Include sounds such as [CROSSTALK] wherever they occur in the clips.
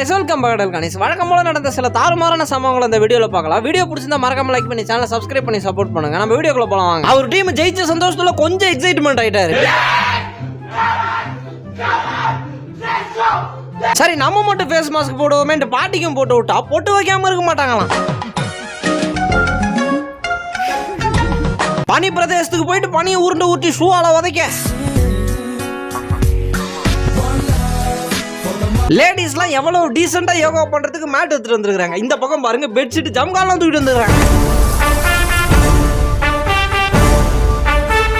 Guys welcome பகடல் Ganesh வழக்கம் போல நடந்த சில தாறுமாறான சம்பவங்களை இந்த வீடியோவில் பார்க்கலாம். வீடியோ பிடிச்சிருந்தா மறக்காம லைக் பண்ணி சேனலை சப்ஸ்கிரைப் பண்ணி சப்போர்ட் பண்ணுங்க. நம்ம வீடியோக்குள்ள போலாம் வாங்க. அவர் டீம் ஜெயிச்ச சந்தோஷத்துல கொஞ்சம் எக்ஸைட்மெண்ட் ஆயிட்டாரு. சரி நம்ம மட்டும் ஃபேஸ் மாஸ்க் போடுவோமேன்ட்டு பாட்டிக்கும் போட்டு விட்டா பொட்டு வைக்காம இருக்க மாட்டாங்களாம். பனி பிரதேசத்துக்கு போயிட்டு பனியை உருண்டு ஊட்டி ஷூவால உதைக்க லேடிஸ்லாம் எவ்வளவு டீசெண்டா யோகா பண்றதுக்கு மேட் எடுத்துட்டு வந்திருக்காங்க இந்த பக்கம் பாருங்க பெட்ஷீட் ஜம்காலாம் தூக்கிட்டு வந்துருக்காங்க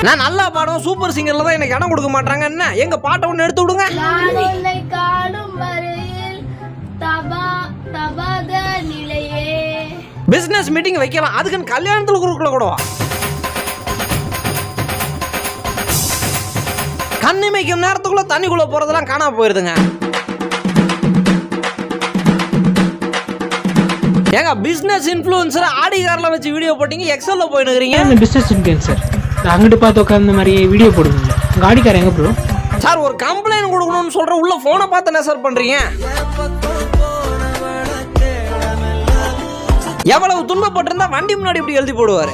நான் நல்லா பாடுவேன் சூப்பர் சிங்கர்ல தான் எனக்கு இடம் கொடுக்க மாட்டாங்க. என்ன? எங்க பாட்டை ஒன்று எடுத்து விடுங்க. பிசினஸ் மீட்டிங் வைக்கலாம். அதுக்குன்னு கல்யாணத்துல குறுக்கல கூடவா கண்ணிமைக்கும் நேரத்துக்குள்ள தண்ணிக்குள்ள போறதெல்லாம் காணாம போயிருதுங்க. ஏங்க பிசினஸ் இன்ஃப்ளூயன்சர் ஆடி கார்ல வச்சு வீடியோ போட்டீங்க எக்ஸல்ல போயினுக்கிறீங்க? இந்த பிஸ்னஸ் இன்ஃப்ளூயன்சர் அங்கிட்டு பார்த்து உட்காந்து மாதிரி வீடியோ போடுவீங்க காடிக்கார எங்க ப்ரோ சார் ஒரு கம்ப்ளைண்ட் கொடுக்கணும்னு சொல்ற உள்ள போனை பார்த்து என்ன சார் பண்றீங்க? எவ்வளவு துன்பப்பட்டிருந்தா வண்டி முன்னாடி இப்படி எழுதி போடுவாரு?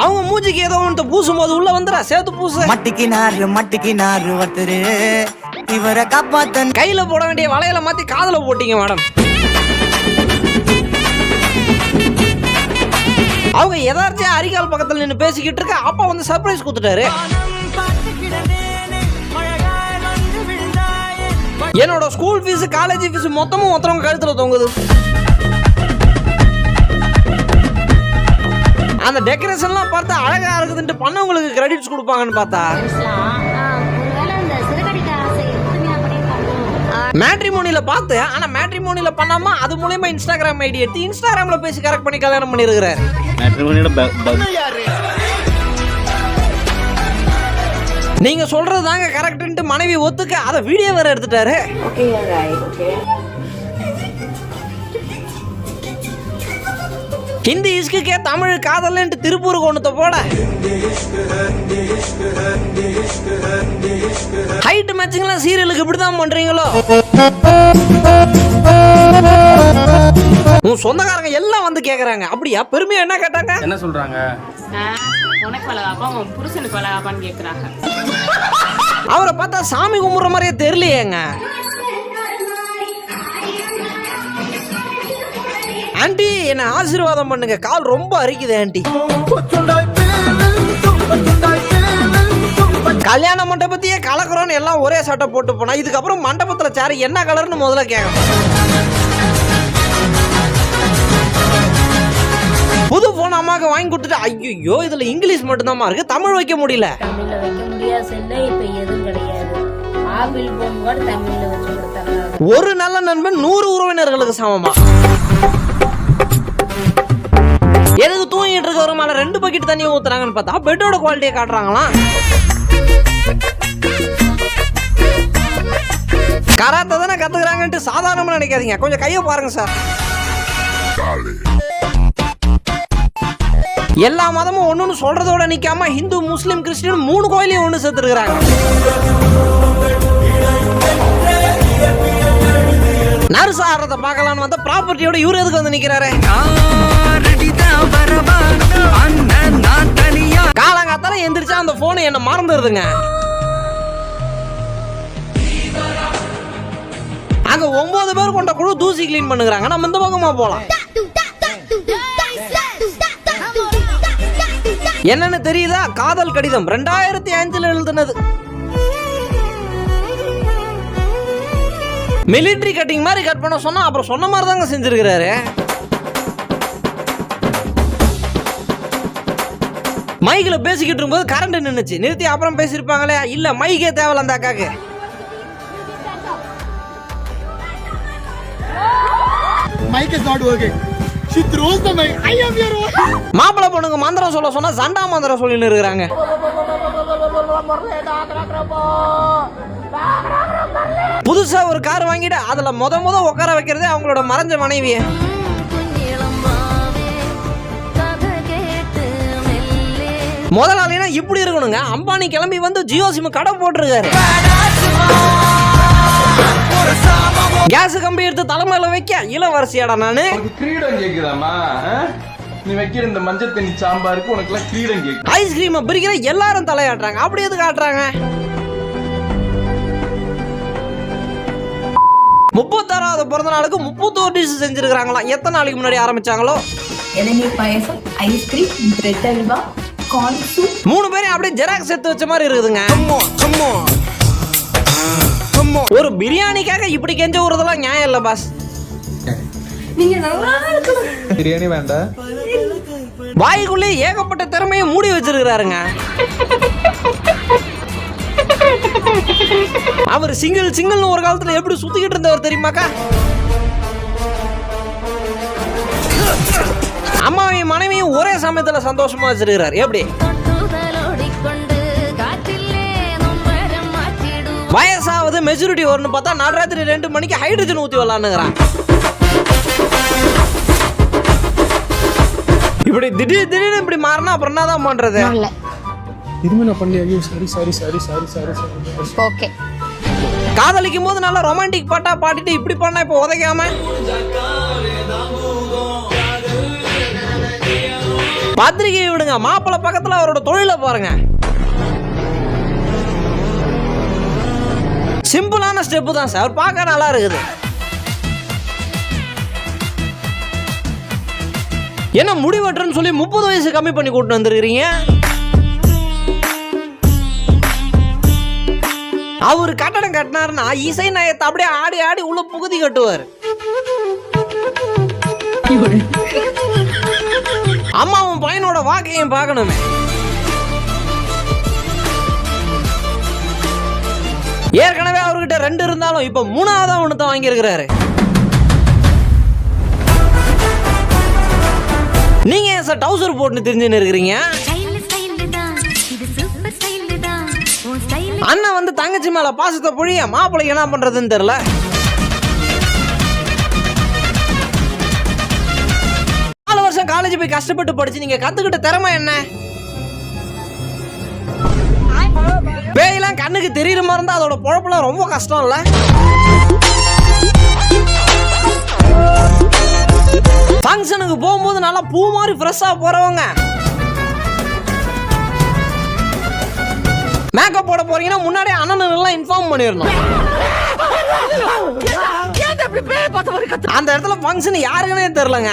அவங்க மூஞ்சிக்கு ஏதோ ஒன்று பூசும் போது உள்ள வந்துடா சேர்த்து பூசு. மட்டிக்கினாரு மட்டிக்கினாரு ஒருத்தரு. இவரை காப்பாத்த கையில போட வேண்டிய வளையல மாத்தி காதல போட்டீங்க மேடம். அவங்க எதார்ச்சியா அரிகால் பக்கத்துல நின்று பேசிக்கிட்டு இருக்க அப்பா வந்து சர்ப்ரைஸ் கொடுத்துட்டாரு. என்னோட ஸ்கூல் ஃபீஸ் காலேஜ் ஃபீஸ் மொத்தமும் ஒருத்தவங்க கழுத்துல தொங்குது. அந்த டெக்கரேஷன்லாம் பார்த்தா அழகா இருக்குதுன்ட்டு பண்ணவங்களுக்கு கிரெடிட்ஸ் கொடுப்பாங்கன்னு பார்த்தா. மேட்ரிமோனில பார்த்து ஆனா மேட்ரிமோனில பண்ணாம அது மூலியமா இன்ஸ்டாகிராம் ஐடி எடுத்து இன்ஸ்டாகிராம்ல பேசி கரெக்ட் பண்ணி கல்யாணம் பண்ணிருக்கிறாரு. நீங்க சொல்றது தாங்க கரெக்ட்ன்ட்டு மனைவி ஒத்துக்க அதை வீடியோ வேற எடுத்துட்டாரு. ஹிந்தி இஸ்குக்கே தமிழ் காதல்ன்ட்டு திருப்பூருக்கு ஒண்ணுத்த போட. ஹைட் மேட்சிங்லாம் சீரியலுக்கு இப்படிதான் பண்றீங்களோ? உன் சொந்தக்காரங்க எல்லாம் வந்து கேக்குறாங்க. அப்படியா? பெருமையா என்ன கேட்டாங்க? என்ன சொல்றாங்க? உனக்கு வளகாப்பா உன் புருஷனுக்கு வளகாப்பான்னு கேக்குறாங்க. அவரை பார்த்தா சாமி கும்பிட்ற மாதிரியே தெரியலையேங்க. ஆண்டி என்ன ஆசீர்வாதம் பண்ணுங்க. கால் ரொம்ப அரிக்குது ஆண்டி. கல்யாண மண்டபத்தையே கலக்குறோன்னு எல்லாம் ஒரே சட்டை போட்டு போனா இதுக்கப்புறம் மண்டபத்துல சேர என்ன கலர்னு முதல்ல கேட்கணும் புது போன் அம்மாவுக்கு வாங்கி கொடுத்துட்டு ஐயோ இதுல இங்கிலீஷ் மட்டும்தாம்மா இருக்கு. தமிழ் வைக்க முடியல. தமிழ்ல வைக்க முடியாத செல்ல இப்ப எதுவும் கிடையாது. ஆப்பிள் போன் கூட தமிழ்ல வச்சு கொடுத்தாங்க ஒரு நல்ல நண்பன் நூறு உறவினர்களுக்கு சமமா? எதுக்கு தூங்கிட்டு இருக்கவர் மேல ரெண்டு பக்கெட் தண்ணி ஊத்துறாங்கன்னு பார்த்தா பெட்டோட குவாலிட்டியை காட்டுறாங்களாம் கராத்தை தானே கத்துக்கிறாங்கன்ட்டு சாதாரணமா நினைக்காதீங்க. கொஞ்சம் கையை பாருங்க சார் எல்லா மதமும் ஒண்ணுன்னு சொல்றதோட நிக்காம இந்து முஸ்லீம் கிறிஸ்டின் மூணு கோயிலையும் ஒன்று சேர்த்துருக்காங்க நர்ஸ் ஆடுறத பார்க்கலாம்னு வந்த ப்ராப்பர்ட்டியோட இவரு எதுக்கு வந்து நிக்கிறாரு? காலங்காத்தால எந்திரிச்சா அந்த போன் என்ன மறந்துடுதுங்க அங்க ஒன்பது பேர் கொண்ட குழு தூசி கிளீன் பண்ணுறாங்க நம்ம இந்த பக்கமா போலாம். என்னன்னு தெரியுதா? காதல் கடிதம். ரெண்டாயிரத்தி அஞ்சுல எழுதுனது. மிலிட்ரி கட்டிங் மாதிரி கட் பண்ண சொன்னா அப்புறம் சொன்ன மாதிரி தாங்க செஞ்சிருக்கிறாரு மைக்ல பேசிக்கிட்டு இருக்கும்போது கரண்ட் நின்னுச்சு நிறுத்தி அப்புறம் பேசியிருப்பாங்களே இல்ல மைக்கே தேவையில்ல அந்த அக்காக்கு am your wife. மாப்பிள்ளை பொண்ணுங்க மந்திரம் சொல்ல சொன்னா சண்டா மந்திரம் சொல்லின்னு இருக்கிறாங்க புதுசா ஒரு கார் வாங்கிட்டு அதுல முத முத உட்கார வைக்கிறதே அவங்களோட மறைஞ்ச மனைவிய. முதலாளினா இப்படி இருக்கணுங்க. அம்பானி கிளம்பி வந்து ஜியோ சிம் கடை போட்டிருக்காரு. கேஸ் கம்பி எடுத்து தலைமையில வைக்க இளவரசியாடா நானு. கிரீடம் கேக்குதாமா? நீ வைக்கிற இந்த மஞ்சள் தண்ணி சாம்பாருக்கு உனக்கு எல்லாம் கிரீடம் கேக்கு. ஐஸ்கிரீமை பிரிக்கிற எல்லாரும் தலையாட்டுறாங்க. அப்படி எது காட்டுறாங்க முப்பத்தாறாவது பிறந்த நாளுக்கு முப்பத்தோரு டிஷ் செஞ்சிருக்காங்களாம் எத்தனை நாளைக்கு முன்னாடி ஆரம்பிச்சாங்களோ? இளநீர் payasam ice cream bread halwa corn soup மூணு பேரையும் அப்படியே ஜெராக்ஸ் எடுத்து வச்ச மாதிரி இருக்குதுங்க. ஒரு பிரியாணிக்காக இப்படி கெஞ்ச விடுறதெல்லாம் நியாயம் இல்ல பாஸ் பிரியாணி வேண்டாம் வாய்க்குள்ளே ஏகப்பட்ட திறமையை மூடி வச்சிருக்கிறாருங்க. [LAUGHS] அவர் சிங்கிள் சிங்கிள்னு ஒரு காலத்துல எப்படி சுத்திக்கிட்டு இருந்தவர் தெரியுமாக்கா? அம்மாவையும் மனைவியும் ஒரே சமயத்துல சந்தோஷமா வச்சிருக்கிறார். எப்படி? வயசாவது மெச்சூரிட்டி வரும்னு பார்த்தா நடுராத்திரி ரெண்டு மணிக்கு ஹைட்ரஜன் ஊத்தி விளாண்டுங்கிறான் இப்படி திடீர் திடீர்னு இப்படி மாறினா அப்புறம் என்னதான் பண்றது? இதுமே நான் பண்ணி ஐயோ sorry sorry sorry sorry sorry sorry. Okay காதலிக்கும் போது நல்லா ரொமான்டிக் பாட்டா பாடிட்டு இப்படி பண்ணா இப்போ உதைக்காம? பத்திரிகையை விடுங்க. மாப்பிள்ளை பக்கத்துல அவரோட தொழிலை பாருங்க. சிம்பிளான ஸ்டெப்பு தான் சார் பார்க்க நல்லா இருக்குது. என்ன முடிவெட்டுறன்னு சொல்லி முப்பது வயசு கம்மி பண்ணி கூட்டு வந்திருக்கிறீங்க? அவர் கட்டடம் கட்டினாருன்னா இசை நயத்தை அப்படியே ஆடி ஆடி உள்ள புகுதி கட்டுவார். அம்மாவும் பையனோட வாக்கையும் பார்க்கணுமே. ஏற்கனவே அவர்கிட்ட ரெண்டு இருந்தாலும் இப்ப மூணாவதா ஒன்று தான் வாங்கியிருக்கிறாரு. நீங்க ஏன் சார் டவுசர் போட்டு தெரிஞ்சுன்னு இருக்கிறீங்க? அண்ணன் வந்து தங்கச்சி மேல பாசத்தை பொழிய மாப்பிள்ளை என்ன பண்றதுன்னு தெரியல. நாலு வருஷம் காலேஜ் போய் கஷ்டப்பட்டு படிச்சு நீங்க கத்துக்கிட்ட திறமை என்ன? பேயெல்லாம் கண்ணுக்கு தெரியுற மாதிரி இருந்தா அதோட பொழப்புலாம் ரொம்ப கஷ்டம் இல்ல ஃபங்க்ஷனுக்கு போகும்போது நல்லா பூ மாதிரி ஃப்ரெஷ்ஷாக போகிறவங்க மேக்கப் போட போறீங்கன்னா முன்னாடியே அண்ணன் எல்லாம் இன்ஃபார்ம் பண்ணிடணும் அந்த இடத்துல ஃபங்க்ஷன் யாருக்குன்னே தெரிலங்க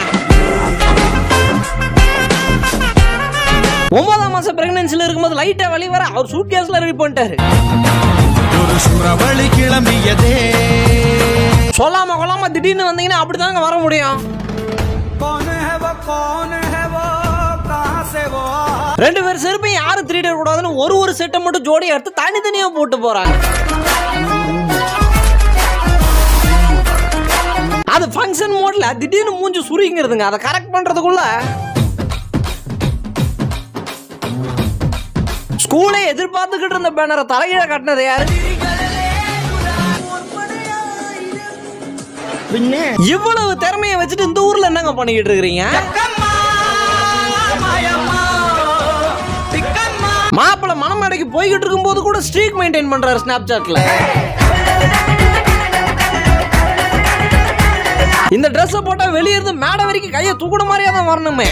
ஒன்பதாம் மாசம் பிரெக்னன்சில இருக்கும்போது லைட்டா வழி வர அவர் சூட் கேஸ்ல ரெடி பண்ணிட்டாரு சொல்லாம கொள்ளாம திடீர்னு வந்தீங்கன்னா அப்படிதாங்க வர முடியும். ரெண்டு பேர் செருப்பையும் யாரும் திருடிட கூடாதுன்னு ஒரு ஒரு செட்டை மட்டும் ஜோடியா எடுத்து தனித்தனியா போட்டு போறாங்க. அது ஃபங்க்ஷன் மோட்ல திடீர்னு மூஞ்சி சுருங்கிறதுங்க அதை கரெக்ட் பண்றதுக்குள்ள ஸ்கூலே எதிர்பார்த்துக்கிட்டு இருந்த பேனரை தலைகீழ கட்டினது யாரு? இவ்வளவு திறமையை வச்சுட்டு இந்த ஊர்ல என்னங்க பண்ணிக்கிட்டு இருக்கிறீங்க? மாப்பிள்ள மணமேடைக்கு போய்கிட்டு இருக்கும்போது கூட ஸ்ட்ரீக் மெயின்டைன் பண்றாரு ஸ்னாப் சாட்ல இந்த ட்ரெஸ்ஸை போட்டா வெளியே இருந்து மேடை வரைக்கும் கையை தூக்குன மாதிரியே தான் வரணுமே.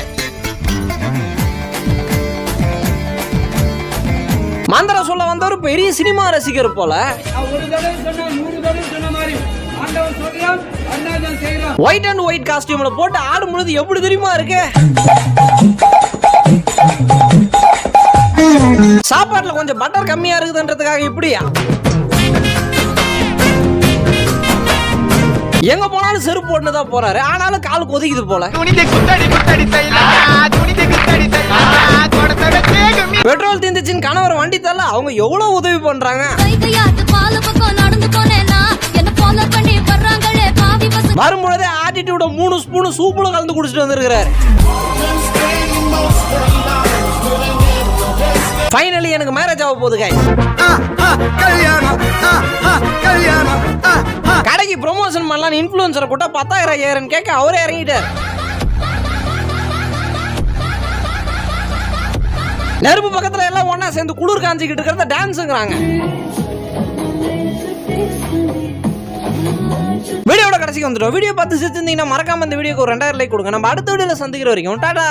மந்திர சொல்ல வந்தவர் பெரிய சினிமா ரசிகர் போல. ஒயிட் அண்ட் ஒயிட் காஸ்டியூம்ல போட்டு ஆடும் பொழுது எப்படி தெரியுமா இருக்கு? சாப்பாட்டுல கொஞ்சம் பட்டர் கம்மியா இருக்குதுன்றதுக்காக இப்படியா? எங்க போனாலும் செருப்பு தான் போறாரு. ஆனாலும் கால் கொதிக்குது போல. பெட்ரோல் தீந்துச்சின்னு கணவர் வண்டி தரல அவங்க எவ்வளவு உதவி பண்றாங்க? கைகையாட்டு பால பக்கம் நடந்து போனேனா என்ன ஃபாலோ பண்ணி வர்றாங்களே பாவி பசங்க வரும்பொழுதே ஆட்டிடியூட மூணு ஸ்பூனு சூப்புல கலந்து குடிச்சிட்டு வந்திருக்கிறாரு. ஃபைனலி எனக்கு மேரேஜ் ஆக போகுது guys. கல்யாணம் ஆ, ஆ, கல்யாணம் ஆ, ஆ. கடைக்கு ப்ரொமோஷன் பண்ணலாம் இன்ஃப்ளூயன்சரை கூட்ட பத்தாயிரம் ஐயாயிரம் கேட்க அவரே இறங்கிட்டார் நெருப்பு பக்கத்துல எல்லாம் ஒன்னா சேர்ந்து குளிர் காஞ்சிக்கிட்டு இருக்கிறத டான்ஸுங்கிறாங்க கடைசிக்கு வந்துடும் வீடியோ பார்த்து சிரிச்சிருந்தீங்கன்னா மறக்காம இந்த வீடியோக்கு ஒரு ரெண்டாயிரம் லைக் கொடுங்க நம்ம அடுத்த வீடியோல சந்திக்கிற வரைக்கும் டாடா